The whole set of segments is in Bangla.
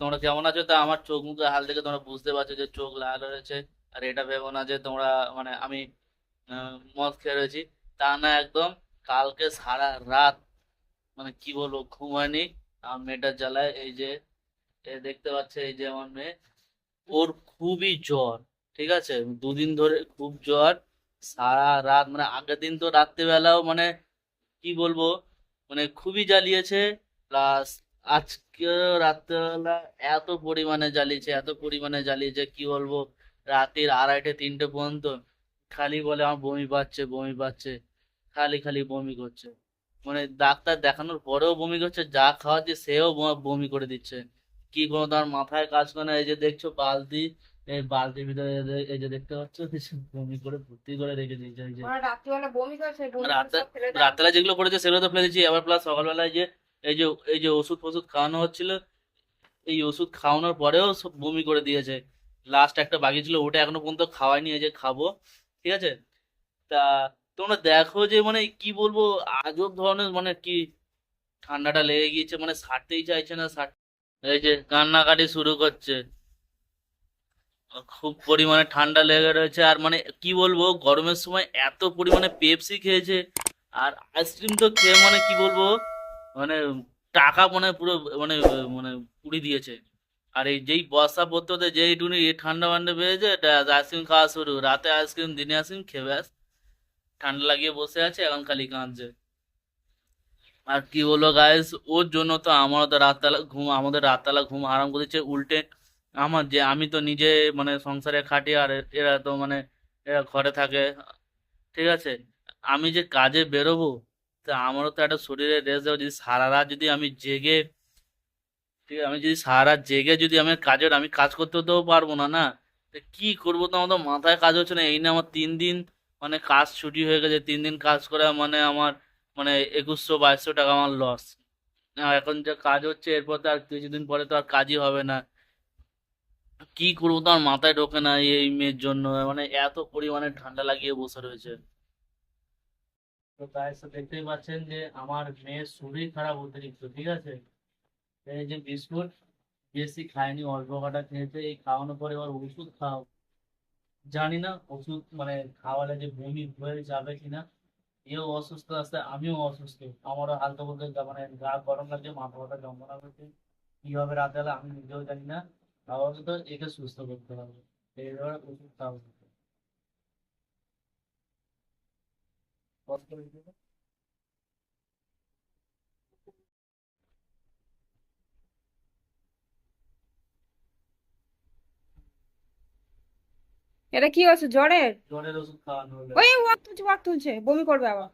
তোমরা কেমন আছো? তা আমার চোখ মুখে হাল দেখে তোমরা বুঝতে পারছ যে চোখ লাল হয়েছে। আর এটা ভেবো না যে তোমরা মানে আমি মদ খেয়ে রয়েছি। তা না, একদম কালকে সারা রাত মানে কি বলব ঘুমায়নি আমার মেয়েটার জ্বালায় এই যে দেখতে পাচ্ছে এই যে আমার মেয়ে। ওর খুবই জ্বর, ঠিক আছে? দুদিন ধরে খুব জ্বর, সারা রাত মানে আগের দিন তো রাত্রেবেলাও মানে কি বলব মানে খুবই জ্বালিয়েছে। প্লাস আজকে রাত্রেবেলা এত পরিমাণে জ্বালিয়েছে এত পরিমাণে জ্বালিয়েছে কি বলব? রাতের আড়াইটে তিনটে পর্যন্ত খালি বলে আমার বমি পাচ্ছে বমি পাচ্ছে খালি খালি বমি করছে। মানে ডাক্তার দেখানোর পরেও বমি করছে যা খাওয়াচ্ছে সেও বমি করে দিচ্ছে। কি কোনো তার মাথায় কাজ করে না এই যে দেখছ বালতি এই বালতির ভিতরে এই যে- দেখতে পাচ্ছ বমি করে ভর্তি করে রেখে দিয়েছে রাত্রিবেলা যেগুলো করেছে সেগুলো তো ফেলে দিচ্ছি আবার প্লাস সকালবেলায় যে এই যে এই যে ওষুধ ফষুধ খাওয়ানো হচ্ছিল, এই ওষুধ খাওয়ানোর পরেও সব বমি করে দিয়েছে। লাস্ট একটা বাকি ছিল, ওটা এখনও পর্যন্ত খাওয়াইনি, এই যে খাব। ঠিক আছে? তা তোমরা দেখো যে মানে কি বলব, আজব ধরনের মানে কি ঠান্ডাটা লেগে গিয়েছে মানে সারতেই চাইছে না, সার এই যে কান্নাকাটি শুরু করছে। খুব পরিমাণে ঠান্ডা লেগে রয়েছে, আর মানে কি বলব, গরমের সময় এত পরিমাণে পেপসি খেয়েছে, আর আইসক্রিম তো খেয়ে মানে কি বলব মানে টাকা মনে পুরো মানে মানে পুড়ি দিয়েছে। আর এই যেই বর্ষা পড়তে যেই টুনি ঠান্ডা ফান্ডা পেয়েছে আইসক্রিম খাওয়া শুরু। রাতে আইসক্রিম, দিনে আইসক্রিম, খেয়ে ব্যাস। ঠান্ডা লাগিয়ে বসে আছে, এখন খালি কাঁদছে। আর কি বলব গাইস ওর জন্য তো আমারও তো রাতবেলা ঘুম, আমাদের রাতবেলা ঘুম আরাম করে দিচ্ছে। উল্টে আমার যে, আমি তো নিজে মানে সংসারে খাটি আর এরা তো মানে এরা ঘরে থাকে। ঠিক আছে? আমি যে কাজে বেরোবো তা আমারও তো একটা শরীরে রেস্ট দেওয়া যদি সারা রাত যদি আমি জেগে, ঠিক আমি যদি সারা রাত জেগে যদি আমি কাজের আমি কাজ করতে তো পারব না না? তা কী করব তো? আমার তো মাথায় কাজ হচ্ছে না। এই না আমার তিন দিন মানে কাজ ছুটি হয়ে গেছে। তিন দিন কাজ করে মানে আমার মানে একুশশো বাইশশো টাকা আমার লস এখন যে কাজ হচ্ছে, এরপর তো আর কিছুদিন পরে তো আর কাজই হবে না। কি করব তো? আমার মাথায় ঢোকে না এই মেয়ের জন্য। মানে এত পরিমাণে ঠান্ডা লাগিয়ে বসে রয়েছে। তো তো দেখতেই পাচ্ছেন যে আমার মেয়ের শরীর খারাপ অতিরিক্ত, ঠিক আছে? এই যে বিস্কুট, বেশি খায়নি অল্প কটা খেয়েছে, এই খাওয়ানোর পরে এবার ওষুধ খাও জানি না ওষুধ মানে খাওয়ালে যে বমি হয়ে যাবে কিনা, এও অসুস্থ আছে, আমিও অসুস্থ। আমারও হালকা বলতে মানে গা গরম লাগছে, মাথা ব্যথা, যন্ত্রণা করছে কি হবে রাতে আমি নিজেও জানি না। আমাকে তো একে সুস্থ করতে হবে। এইভাবে ওষুধ খাওয়া কত করে দিবে? এটা কি হচ্ছে জ্বরের? জ্বরের ওষুধ খাওয়ানো ওই ওয়াক তুলছে ওয়াক তুলছে বমি করবে আবার।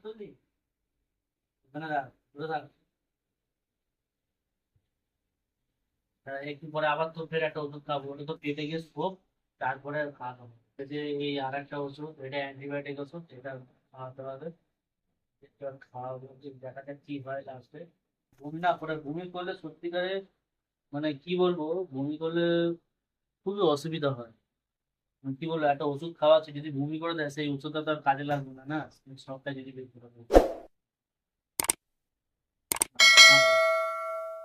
হ্যাঁ, একটু পরে আবার তো ফের একটা ওষুধ খাব ওটা তো পেটে গিয়ে শোক তারপরে খাওয়া খাব এই আর একটা ওষুধ এটা অ্যান্টিবায়োটিক ওষুধ এটা খাওয়াতে হবে। এটা খাওয়াবো যে দেখা যাক কি হয় লাস্টে বমি না করে, বমি করলে সত্যিকারে মানে কি বলব, বমি করলে খুবই অসুবিধা হয়। মানে কি বলব, একটা ওষুধ খাওয়াচ্ছে যদি বমি করে দেয়, সেই ওষুধটা তো আর কাজে লাগবে না না? সবটাই যদি বের করে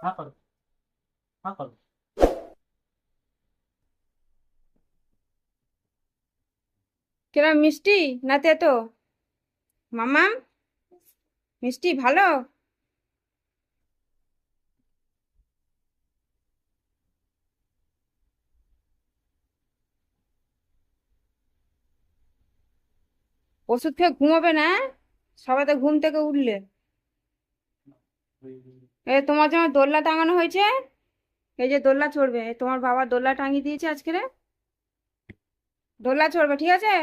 হ্যাঁ হ্যাঁ করো। কিরম, মিষ্টি? না তেতো মামা মিষ্টি, ভালো? ওষুধ খেয়ে ঘুমাবে না হ্যাঁ? সবাই তো ঘুম থেকে উঠলে। এ, তোমার যেমন দোল্লা টাঙানো হয়েছে, এই যে দোল্লা চড়বে তোমার বাবা দোল্লা টাঙিয়ে দিয়েছে আজকে দোল্লা চড়বে, ঠিক আছে?